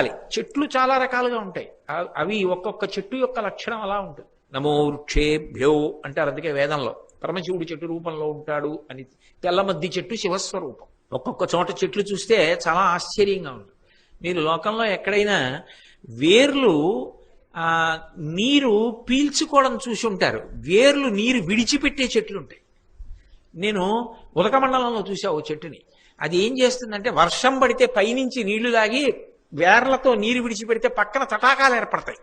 ఉండాలి. చెట్లు చాలా రకాలుగా ఉంటాయి. అవి ఒక్కొక్క చెట్టు యొక్క లక్షణం అలా ఉంటుంది. నమో వృక్షేభ్యో అంటారు అందుకే వేదంలో. పరమశివుడు చెట్టు రూపంలో ఉంటాడు అని తెల్లమద్ది చెట్టు శివస్వరూపం. ఒక్కొక్క చోట చెట్లు చూస్తే చాలా ఆశ్చర్యంగా ఉంటుంది. మీరు లోకంలో ఎక్కడైనా వేర్లు నీరు పీల్చుకోవడం చూసి ఉంటారు. వేర్లు నీరు విడిచిపెట్టే చెట్లు ఉంటాయి. నేను ఉదకమండలంలో చూసా ఓ చెట్టుని. అది ఏం చేస్తుందంటే వర్షం పడితే పైనుంచి నీళ్ళు లాగి వేర్లతో నీరు విడిచిపెడితే పక్కన తటాకాలు ఏర్పడతాయి.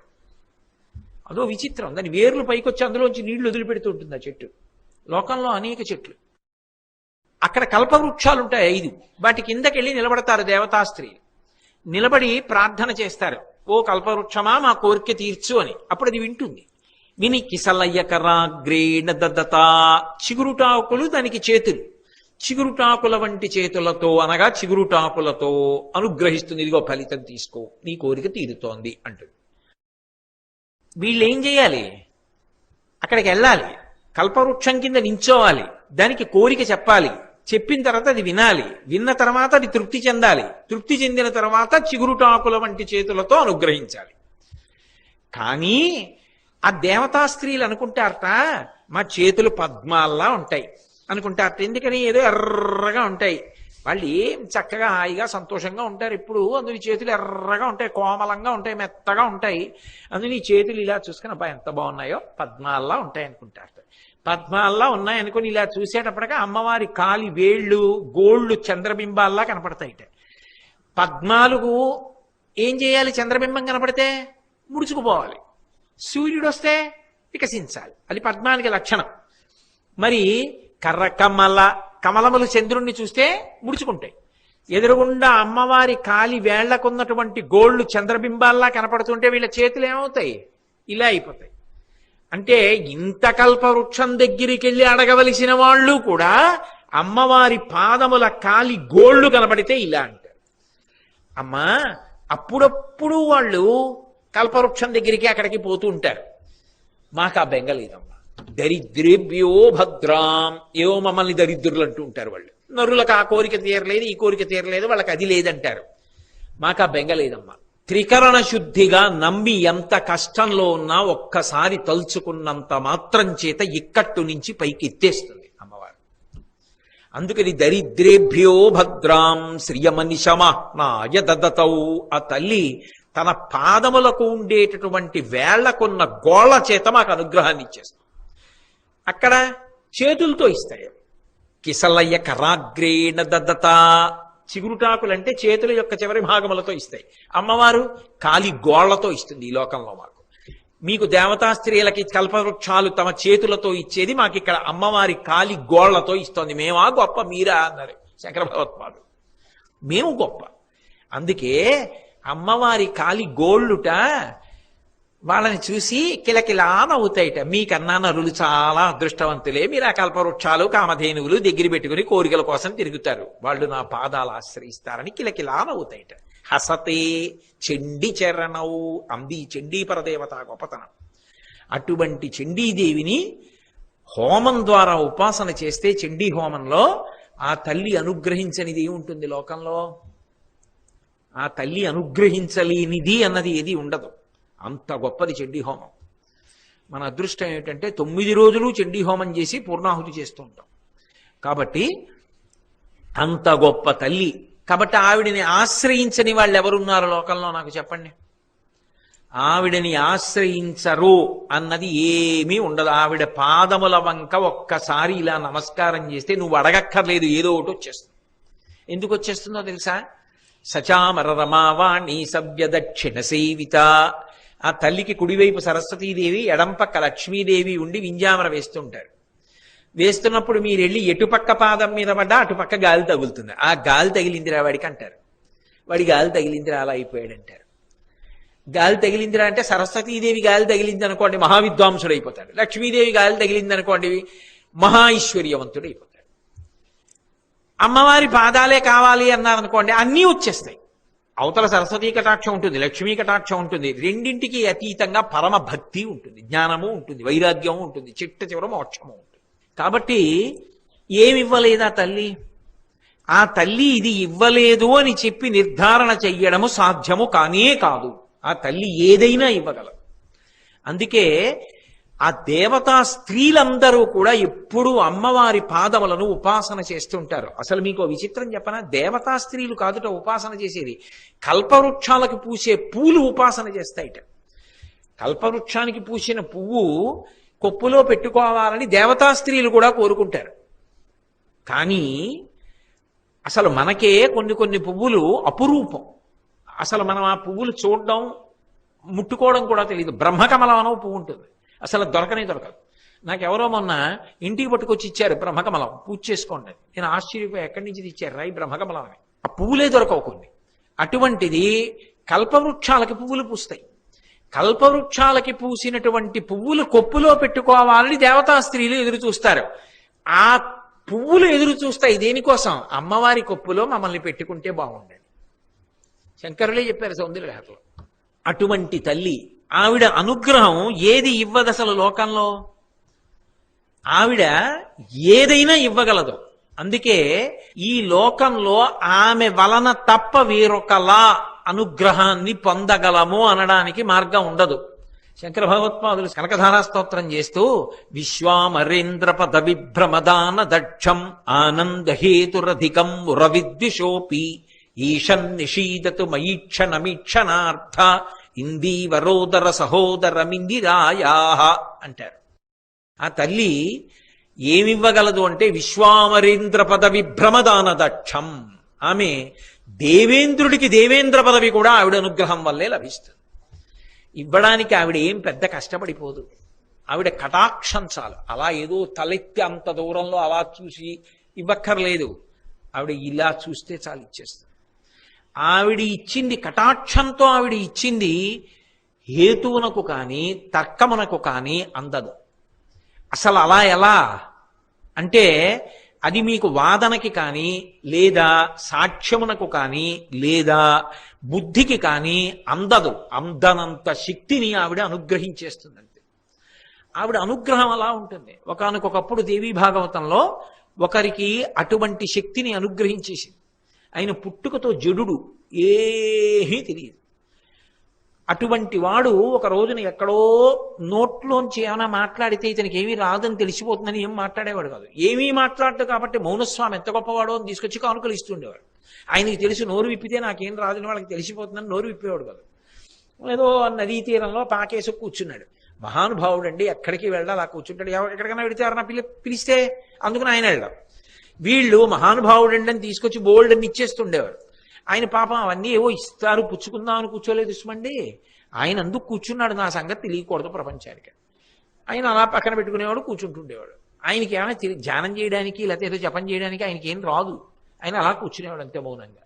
అదో విచిత్రం. దాని వేర్లు పైకొచ్చి అందులోంచి నీళ్ళు వదిలిపెడుతూ ఉంటుంది ఆ చెట్టు. లోకంలో అనేక చెట్లు. అక్కడ కల్పవృక్షాలు ఉంటాయి ఐదు. వాటి కిందకెళ్ళి నిలబడతారు దేవతాస్త్రి. నిలబడి ప్రార్థన చేస్తారు. ఓ కల్పవృక్షమా మా కోరిక తీర్చు అని. అప్పుడు అది వింటుంది. విని కిసలయ్య కరాగ్రేణ దద్దత. చిగురుటాకులు దానికి చేతులు. చిగురుటాకుల వంటి చేతులతో అనగా చిగురుటాకులతో అనుగ్రహిస్తుంది. ఇదిగో ఫలితం తీసుకో. నీ కోరిక తీరుతోంది అంటుంది. వీళ్ళు ఏం చేయాలి? అక్కడికి వెళ్ళాలి. కల్పవృక్షం కింద నించోవాలి. దానికి కోరిక చెప్పాలి. చెప్పిన తర్వాత అది వినాలి. విన్న తర్వాత అది తృప్తి చెందాలి. తృప్తి చెందిన తర్వాత చిగురుటాకుల వంటి చేతులతో అనుగ్రహించాలి. కానీ ఆ దేవతా స్త్రీలు అనుకుంటారట మా చేతులు పద్మాల్లా ఉంటాయి. అనుకుంటారు ఎందుకని ఏదో ఎర్రగా ఉంటాయి. వాళ్ళు ఏం చక్కగా హాయిగా సంతోషంగా ఉంటారు. ఇప్పుడు అందుని చేతులు ఎర్రగా ఉంటాయి కోమలంగా ఉంటాయి మెత్తగా ఉంటాయి. అందుని చేతులు ఇలా చూసుకుని అబ్బా ఎంత బాగున్నాయో. పద్మాల్లా ఉంటాయి అనుకుంటారు పద్మాల్లా ఉన్నాయి అనుకుని ఇలా చూసేటప్పటికి అమ్మవారి కాలి వేళ్ళు గోళ్ళు చంద్రబింబాల్లా కనపడతాయిట. పద్మాలుగు ఏం చేయాలి? చంద్రబింబం కనపడితే ముడుచుకుపోవాలి. సూర్యుడు వస్తే వికసించాలి. అది పద్మానికి లక్షణం. మరి కర్రకమల కమలములు చంద్రుణ్ణి చూస్తే ముడుచుకుంటాయి. ఎదురుగుండా అమ్మవారి కాలి వేళ్ళకున్నటువంటి గోళ్ళు చంద్రబింబాల్లా కనపడుతుంటే వీళ్ళ చేతులు ఏమవుతాయి? ఇలా అయిపోతాయి. అంటే ఇంత కల్పవృక్షం దగ్గరికి వెళ్ళి అడగవలసిన వాళ్ళు కూడా అమ్మవారి పాదముల కాలి గోళ్ళు కనబడితే ఇలా అంటారు. అమ్మా అప్పుడప్పుడు వాళ్ళు కల్పవృక్షం దగ్గరికి అక్కడికి పోతూ ఉంటారు. మాకు ఆ బెంగ లేదమ్మా. దరిద్రేభ్యో భద్రాం. ఏవో మమ్మల్ని దరిద్రులు అంటూ ఉంటారు వాళ్ళు. నరులకు ఆ కోరిక తీరలేదు ఈ కోరిక తీరలేదు వాళ్ళకి అది లేదంటారు. మాకు ఆ బెంగలేదమ్మా త్రికరణ శుద్ధిగా నమ్మి ఎంత కష్టంలో ఉన్నా ఒక్కసారి తలుచుకున్నంత మాత్రం చేత ఇక్కట్టు నుంచి పైకి ఎత్తేస్తుంది అమ్మవారు. అందుకని దరిద్రేభ్యో భద్రాం శ్రియమనిశమహ్నాయ దదతౌ. ఆ తల్లి తన పాదములకు ఉండేటటువంటి వేళ్ళకున్న గోళ్ళ చేత మాకు అనుగ్రహాన్ని ఇచ్చేస్తుంది. అక్కడ చేతులతో ఇస్తాయి కిసలయ్య కరాగ్రేణ దద్దత. చిగురుటాకులంటే చేతుల యొక్క చివరి భాగములతో ఇస్తాయి. అమ్మవారు కాలి గోళ్ళతో ఇస్తుంది ఈ లోకంలో మాకు. మీకు దేవతా స్త్రీలకి కల్పవృక్షాలు తమ చేతులతో ఇచ్చేది మాకు ఇక్కడ అమ్మవారి కాలి గోళ్ళతో ఇస్తోంది. మేమా గొప్ప మీరా అన్నారు శంకర భగవత్పాదు. మేము గొప్ప. అందుకే అమ్మవారి కాలి గోళ్ళుట వాళ్ళని చూసి కిలకిలా నవ్వుతాయిట మీకన్నా నరులు చాలా అదృష్టవంతులే. మీరు ఆ కల్పవృక్షాలు కామధేనువులు దగ్గర పెట్టుకుని కోరికల కోసం తిరుగుతారు. వాళ్ళు నా పాదాలు ఆశ్రయిస్తారని కిలకిలా నవ్వుతాయిట హసతే చెండి చరణవు అంది చండీపరదేవత గొప్పతనం. అటువంటి చండీదేవిని హోమం ద్వారా ఉపాసన చేస్తే చండీ హోమంలో ఆ తల్లి అనుగ్రహించనిది ఏముంటుంది లోకంలో. ఆ తల్లి అనుగ్రహించలేనిది అన్నది ఏది ఉండదు. అంత గొప్పది చండీ హోమం. మన అదృష్టం ఏమిటంటే తొమ్మిది రోజులు చండీ హోమం చేసి పూర్ణాహుతి చేస్తూ ఉంటాం. కాబట్టి అంత గొప్ప తల్లి. కాబట్టి ఆవిడని ఆశ్రయించని వాళ్ళు ఎవరున్నారు లోకంలో నాకు చెప్పండి? ఆవిడని ఆశ్రయించరు అన్నది ఏమీ ఉండదు. ఆవిడ పాదముల వంక ఒక్కసారి ఇలా నమస్కారం చేస్తే నువ్వు అడగక్కర్లేదు ఏదో ఒకటి వచ్చేస్తుంది. ఎందుకు వచ్చేస్తుందో తెలుసా? సచామర రమావాణి సవ్య దక్షిణ సేవిత. ఆ తల్లికి కుడివైపు సరస్వతీదేవి ఎడంపక్క లక్ష్మీదేవి ఉండి వింజామర వేస్తుంటారు. వేస్తున్నప్పుడు మీరు వెళ్ళి ఎటుపక్క పాదం మీద పడ్డా అటుపక్క గాలి తగులుతుంది. ఆ గాలి తగిలిందిరా వాడికి అంటారు. వాడి గాలి తగిలిందిరా అలా అయిపోయాడు అంటారు గాలి తగిలిందిరా అంటే సరస్వతీదేవి గాలి తగిలింది అనుకోండి మహావిద్వాంసుడు అయిపోతాడు లక్ష్మీదేవి గాలి తగిలింది అనుకోండి మహా ఐశ్వర్యవంతుడు అయిపోతాడు అమ్మవారి పాదాలే కావాలి అన్నారనుకోండి అన్నీ వచ్చేస్తాయి. అవతల సరస్వతీ కటాక్షం ఉంటుంది లక్ష్మీ కటాక్షం ఉంటుంది. రెండింటికి అతీతంగా పరమ భక్తి ఉంటుంది జ్ఞానము ఉంటుంది వైరాగ్యము ఉంటుంది చిట్ట చివర మోక్షము ఉంటుంది. కాబట్టి ఏమివ్వలేదా తల్లి? ఆ తల్లి ఇది ఇవ్వలేదు అని చెప్పి నిర్ధారణ చెయ్యడము సాధ్యము కానే కాదు. ఆ తల్లి ఏదైనా ఇవ్వగలదు. అందుకే ఆ దేవతా స్త్రీలందరూ కూడా ఎప్పుడూ అమ్మవారి పాదములను ఉపాసన చేస్తుంటారు. అసలు మీకు విచిత్రం చెప్పనా? దేవతా స్త్రీలు కాదుట ఉపాసన చేసేది. కల్పవృక్షాలకు పూసే పూలు ఉపాసన చేస్తాయిట. కల్పవృక్షానికి పూసిన పువ్వు కొప్పులో పెట్టుకోవాలని దేవతా స్త్రీలు కూడా కోరుకుంటారు. కానీ అసలు మనకే కొన్ని కొన్ని పువ్వులు అపురూపం. అసలు మనం ఆ పువ్వులు చూడడం ముట్టుకోవడం కూడా తెలియదు బ్రహ్మకమలం అనో పువ్వు ఉంటుంది. అసలు దొరకనే దొరకదు. నాకు ఎవరో మొన్న ఇంటికి పట్టుకొచ్చి ఇచ్చారు బ్రహ్మకమలం. పూజ చేసుకోండి నేను ఆశ్చర్యపోయి ఎక్కడి నుంచి ఇచ్చారు రాయి బ్రహ్మకమలం అని. ఆ పువ్వులే దొరకవు కొన్ని. అటువంటిది కల్పవృక్షాలకి పువ్వులు పూస్తాయి. కల్పవృక్షాలకి పూసినటువంటి పువ్వులు కొప్పులో పెట్టుకోవాలని దేవతా స్త్రీలు ఎదురు చూస్తారు. ఆ పువ్వులు ఎదురు చూస్తాయి దేనికోసం? అమ్మవారి కొప్పులో మమ్మల్ని పెట్టుకుంటే బాగుండేది. శంకరులే చెప్పారు సౌందర్య అటువంటి తల్లి ఆవిడ అనుగ్రహం ఏది ఇవ్వదు అసలు లోకంలో? ఆవిడ ఏదైనా ఇవ్వగలదు. అందుకే ఈ లోకంలో ఆమె వలన తప్ప వేరొకలా అనుగ్రహాన్ని పొందగలము అనడానికి మార్గం ఉండదు. శంకర భగవత్పాదులు కనకధారా స్తోత్రం చేస్తూ విశ్వామరేంద్ర పద విభ్రమదాన దక్షం ఆనందహేతురధికం రవిద్విషోపి ఈషన్ నిషీదతు మయీక్షణమీక్షణార్థ ఇందీవరోదర సహోదరమిందిరాయా అంటారు. ఆ తల్లి ఏమివ్వగలదు అంటే విశ్వామరేంద్ర పదవి భ్రమదాన దక్షం ఆమె దేవేంద్రుడికి దేవేంద్ర పదవి కూడా ఆవిడ అనుగ్రహం వల్లే లభిస్తుంది. ఇవ్వడానికి ఆవిడ ఏం పెద్ద కష్టపడిపోదు. ఆవిడ కటాక్షం చాలు. అలా ఏదో తలెత్తి అంత దూరంలో అలా చూసి ఇవ్వక్కర్లేదు. ఆవిడ ఇలా చూస్తే చాలు ఇచ్చేస్తుంది. ఆవిడ ఇచ్చింది కటాక్షంతో ఆవిడ ఇచ్చింది హేతువునకు కానీ తర్కమునకు కానీ అందదు. అసలు అలా ఎలా? అంటే అది మీకు వాదనకి కానీ లేదా సాక్ష్యమునకు కానీ లేదా బుద్ధికి కానీ అందదు. అందనంత శక్తిని ఆవిడ అనుగ్రహించేస్తుందంతే. ఆవిడ అనుగ్రహం అలా ఉంటుంది. ఒకనకొకప్పుడు దేవీ భాగవతంలో ఒకరికి అటువంటి శక్తిని అనుగ్రహించేసింది. ఆయన పుట్టుకతో జడుడు ఏమీ తెలియదు. అటువంటి వాడు ఒక రోజున ఎక్కడో నోట్లోంచి ఏమైనా మాట్లాడితే ఇతనికి ఏమీ రాదని తెలిసిపోతుందని ఏం మాట్లాడేవాడు కాదు. ఏమీ మాట్లాడదు కాబట్టి మౌనస్వామి ఎంత గొప్పవాడో అని తీసుకొచ్చి కానుకలు ఇస్తుండేవాడు. ఆయనకి తెలుసు నోరు విప్పితే నాకేం రాదని వాళ్ళకి తెలిసిపోతుందని నోరు విప్పేవాడు కాదు. ఏదో నదీ తీరంలో పాకేసి కూర్చున్నాడు. మహానుభావుడు అండి ఎక్కడికి వెళ్ళాలా? కూర్చుంటాడు. ఎవ- ఎక్కడికైనా వెడితే ఎవరన్నా పిలి పిలిస్తే అందుకని ఆయన వెళ్ళాం. వీళ్ళు మహానుభావుడుండని అని తీసుకొచ్చి బోల్డ్ అని ఇచ్చేస్తుండేవారు ఆయన పాపం అవన్నీ ఏవో ఇస్తారు పుచ్చుకుందాం అని కూర్చోలేదు ఇష్టమండి ఆయన అందుకు కూర్చున్నాడు నా సంగతి తెలియకూడదు ప్రపంచానికి. ఆయన అలా పక్కన పెట్టుకునేవాడు కూర్చుంటుండేవాడు. ఆయనకి ఏమైనా ధ్యానం చేయడానికి లేకపోతే ఏదో జపం చేయడానికి ఆయనకి ఏం రాదు. ఆయన అలా కూర్చునేవాడు అంతే మౌనంగా.